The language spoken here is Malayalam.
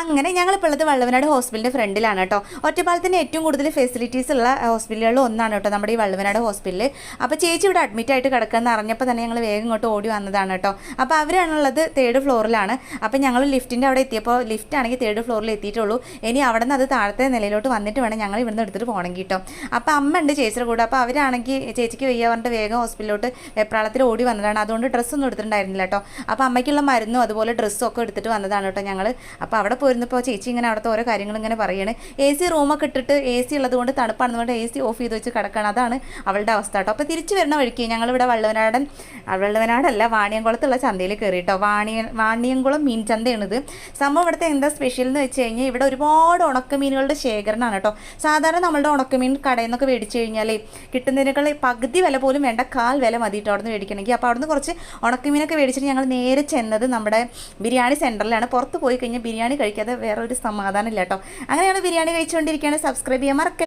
അങ്ങനെ ഞങ്ങളിപ്പോൾ ഉള്ളത് വള്ളവനാട് ഹോസ്പിറ്റലിന്റെ ഫ്രണ്ടിലാണ് കേട്ടോ. ഒറ്റപ്പാലത്തിന് ഏറ്റവും കൂടുതൽ ഫെസിലിറ്റീസ് ഉള്ള ഹോസ്പിറ്റലുകളിൽ ഒന്നാണ് കേട്ടോ നമ്മുടെ ഈ വള്ളവനാട് ഹോസ്പിറ്റലിൽ അപ്പോൾ ചേച്ചി ഇവിടെ അഡ്മിറ്റ് ആയിട്ട് കിടക്കുകയെന്ന് അറിഞ്ഞപ്പോൾ തന്നെ ഞങ്ങൾ വേഗം ഇങ്ങോട്ട് ഓടി വന്നതാണ് കേട്ടോ. അപ്പോൾ അവരാണുള്ളത് തേർഡ് ഫ്ലോറിലാണ് അപ്പോൾ ഞങ്ങൾ ലിഫ്റ്റിന്റെ അവിടെ എത്തിയപ്പോൾ ലിഫ്റ്റ് ആണെങ്കിൽ തേർഡ് ഫ്ലോറിൽ എത്തിയിട്ടുള്ളൂ. ഇനി അവിടെ നിന്ന് അത് താഴത്തെ നിലയിലോട്ട് വന്നിട്ട് വേണം ഞങ്ങൾ ഇവിടുന്ന് എടുത്തിട്ട് പോകണമെങ്കിൽ കേട്ടോ. അപ്പോൾ അമ്മ ഉണ്ട് ചേച്ചിയുടെ കൂടെ. അപ്പോൾ അവരാണെങ്കിൽ ചേച്ചിക്ക് വയ്യ പറഞ്ഞിട്ട് വേഗം ഹോസ്പിറ്റലിലോട്ട് വെപ്രാളത്തിൽ ഓടി വന്നതാണ്. അതുകൊണ്ട് ഡ്രസ്സൊന്നും എടുത്തിട്ടുണ്ടായിരുന്നില്ല കേട്ടോ. അപ്പോൾ അമ്മയ്ക്കുള്ള മരുന്നും അതുപോലെ ഡ്രസ്സും ഒക്കെ എടുത്തിട്ട് വന്നതാണ് കേട്ടോ ഞങ്ങൾ അപ്പോൾ അവിടെ പോയിരുന്നപ്പോൾ ചേച്ചി ഇങ്ങനെ അവിടുത്തെ ഓരോ കാര്യങ്ങൾ ഇങ്ങനെ പറയാണ്. എ സി റൂമൊക്കെ ഇട്ടിട്ട് എ സി ഉള്ളത് കൊണ്ട് തണുപ്പാണെന്ന് എ സി ഓഫ് ചെയ്ത് വെച്ച് കിടക്കണം. അതാണ് അവളുടെ അവസ്ഥ കേട്ടോ. അപ്പോൾ തിരിച്ച് വരുന്ന വഴിക്ക് ഞങ്ങളിവിടെ വള്ളവനാടൻ വള്ളവനാടല്ല വാണിയംകുളത്തുള്ള ചന്തയിൽ കയറി കേട്ടോ വാണിയ വാണിയംകുളം മീൻ ചന്തയാണിത്. സംഭവം ഇവിടുത്തെ എന്താ സ്പെഷ്യൽ എന്ന് വെച്ച് കഴിഞ്ഞാൽ ഇവിടെ ഒരുപാട് ഉണക്കമീനുകളുടെ ശേഖരണമാണ് കേട്ടോ. സാധാരണ നമ്മളുടെ ഉണക്കമീൻ കടയിൽ നിന്നൊക്കെ മേടിച്ച് കഴിഞ്ഞാൽ കിട്ടുന്നതിനേക്കാൾ പകുതി വില പോലും വേണ്ട കാൽ വില മതി കേട്ടോ അവിടെ മേടിക്കണമെങ്കിൽ. അപ്പോൾ അവിടുന്ന് കുറച്ച് ഉണക്കമീനൊക്കെ മേടിച്ചിട്ട് ഞങ്ങൾ നേരെ ചെന്നത് നമ്മുടെ ബിരിയാണി സെന്ററിലാണ് പുറത്ത് പോയി കഴിഞ്ഞാൽ ബിരിയാണി കഴിക്കാതെ വേറെ ഒരു സമാധാനം ഇല്ല കേട്ടോ അങ്ങനെയാണ് ബിരിയാണി കഴിച്ചുകൊണ്ടിരിക്കുകയാണ്. സബ്സ്ക്രൈബ് ചെയ്യാൻ മറക്കരുത്.